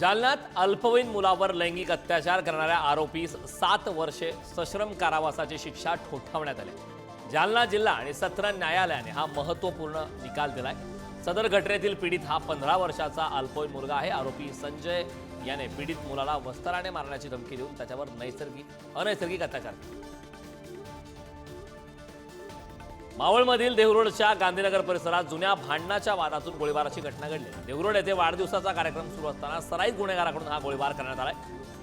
जालन्यात अल्पवयीन मुलावर लैंगिक अत्याचार करणाऱ्या आरोपीस सात वर्षे सश्रम कारावासाची शिक्षा ठोठावण्यात आली. जालना जिल्हा आणि सत्र न्यायालयाने हा महत्त्वपूर्ण निकाल दिलाय. सदर घटनेतील पीडित हा पंधरा वर्षाचा अल्पवयीन मुलगा आहे. आरोपी संजय याने पीडित मुलाला वस्त्राने मारण्याची धमकी देऊन त्याच्यावर नैसर्गिक अनैसर्गिक अत्याचार केला. मावळमधील देहरोडच्या गांधीनगर परिसरात जुन्या भांडणाच्या वादातून गोळीबाराची घटना घडली. देहरोड येथे वाढदिवसाचा कार्यक्रम सुरू असताना सराईत गुन्हेगाराकडून हा गोळीबार करण्यात आलाय.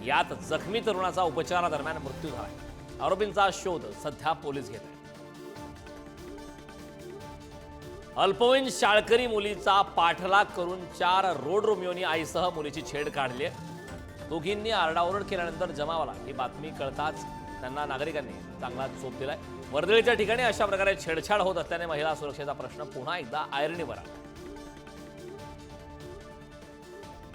यात जखमी तरुणाचा उपचारादरम्यान मृत्यू झाला आरोपींचा शोध सध्या पोलीस घेत आहेत. अल्पवयीन शाळकरी मुलीचा पाठलाग करून चार रोड रोमियोनी आईसह मुलीची छेड काढली दोघींनी आरडाओरड केल्यानंतर जमावाला ही बातमी कळताच त्यांना नागरिकांनी चांगला चोप दिलाय. वर्दळीच्या ठिकाणी अशा प्रकारे छेडछाड होत असल्याने महिला सुरक्षेचा प्रश्न पुन्हा एकदा आयरणीवर आला.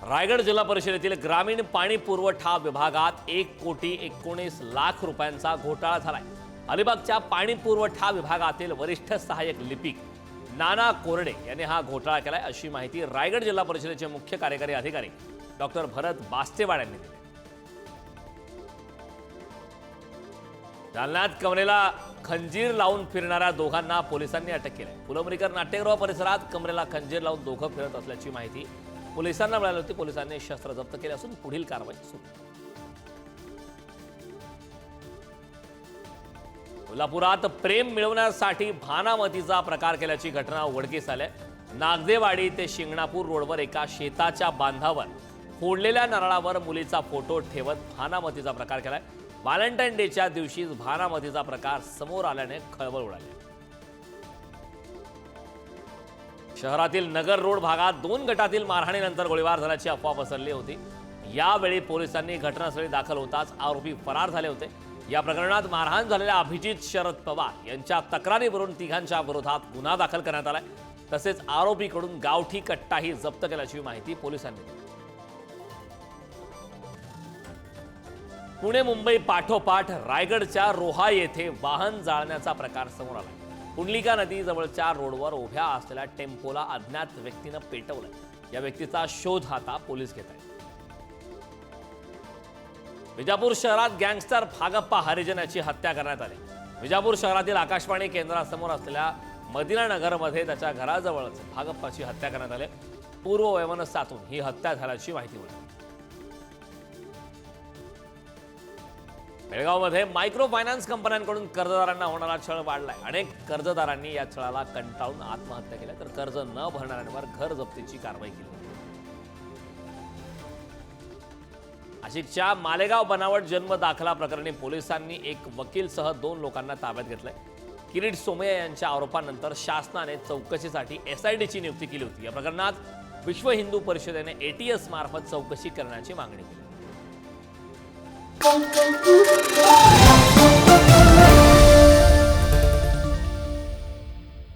रायगड जिल्हा परिषदेतील ग्रामीण पाणी पुरवठा विभागात एक कोटी एकोणीस लाख रुपयांचा घोटाळा झालाय. अलिबागच्या पाणी पुरवठा विभागातील वरिष्ठ सहाय्यक लिपिक नाना कोरडे यांनी हा घोटाळा केलाय अशी माहिती रायगड जिल्हा परिषदेचे मुख्य कार्यकारी अधिकारी डॉक्टर भरत बास्तेवाड यांनी दिली. जालन्यात कमरेला खंजीर लावून फिरणाऱ्या दोघांना पोलिसांनी अटक केली. फुलंब्रीकर नाट्यगृह परिसरात कमरेला खंजीर लावून दोघं फिरत असल्याची माहिती पोलिसांना मिळाली होती. पोलिसांनी शस्त्र जप्त केले असून पुढील कारवाई सुरू कोल्हापुरात प्रेम मिळवण्यासाठी भानामतीचा प्रकार केल्याची घटना उघडकीस आल्या नागदेवाडी ते शिंगणापूर रोडवर एका शेताच्या बांधावर फोडलेल्या नारळावर मुलीचा फोटो ठेवत भानामतीचा प्रकार केलाय व्हॅलेंटाईन डेच्या दिवशीच भानामतीचा प्रकार समोर आल्याने खळबळ उडाली. शहरातील नगर रोड भागात दोन गटातील मारहाणीनंतर गोळीबार झाल्याची अफवा पसरली होती. यावेळी पोलिसांनी घटनास्थळी दाखल होताच आरोपी फरार झाले होते. या प्रकरणात मारहाण झालेल्या अभिजित शरद पवार यांच्या तक्रारीवरून तिघांच्या विरोधात गुन्हा दाखल करण्यात आलाय. तसेच आरोपीकडून गावठी कट्टाही जप्त केल्याची माहिती पोलिसांनी दिली. पुणे मुंबई पाठोपाठ रायगडच्या रोहा येथे वाहन जाळण्याचा प्रकार समोर आला. पुंडलिका नदी जवळच्या रोडवर उभ्या असलेल्या टेम्पोला अज्ञात व्यक्तीनं पेटवलं. या व्यक्तीचा शोध आता पोलीस घेत आहेत. विजापूर शहरात गँगस्टर भागप्पा हरिजन याची हत्या करण्यात आली. विजापूर शहरातील आकाशवाणी केंद्रासमोर असलेल्या मदिना नगरमध्ये त्याच्या घराजवळच भागप्पाची हत्या करण्यात आली. पूर्व वैमनस्यातून ही हत्या झाल्याची माहिती मिळाली. बेळगावमध्ये मायक्रो फायनान्स कंपन्यांकडून कर्जदारांना होणारा छळ वाढलाय. अनेक कर्जदारांनी या छळाला कंटाळून आत्महत्या केल्या तर कर्ज न भरणाऱ्यांवर घर जप्तीची कारवाई केली. नाशिकच्या मालेगाव बनावट जन्म दाखला प्रकरणी पोलिसांनी एक वकीलसह दोन लोकांना ताब्यात घेतलंय. किरीट सोमय्या यांच्या आरोपानंतर शासनाने चौकशीसाठी एसआयडीची नियुक्ती केली होती. या प्रकरणात विश्व हिंदू परिषदेने एटीएस मार्फत चौकशी करण्याची मागणी केली. Boom, boom.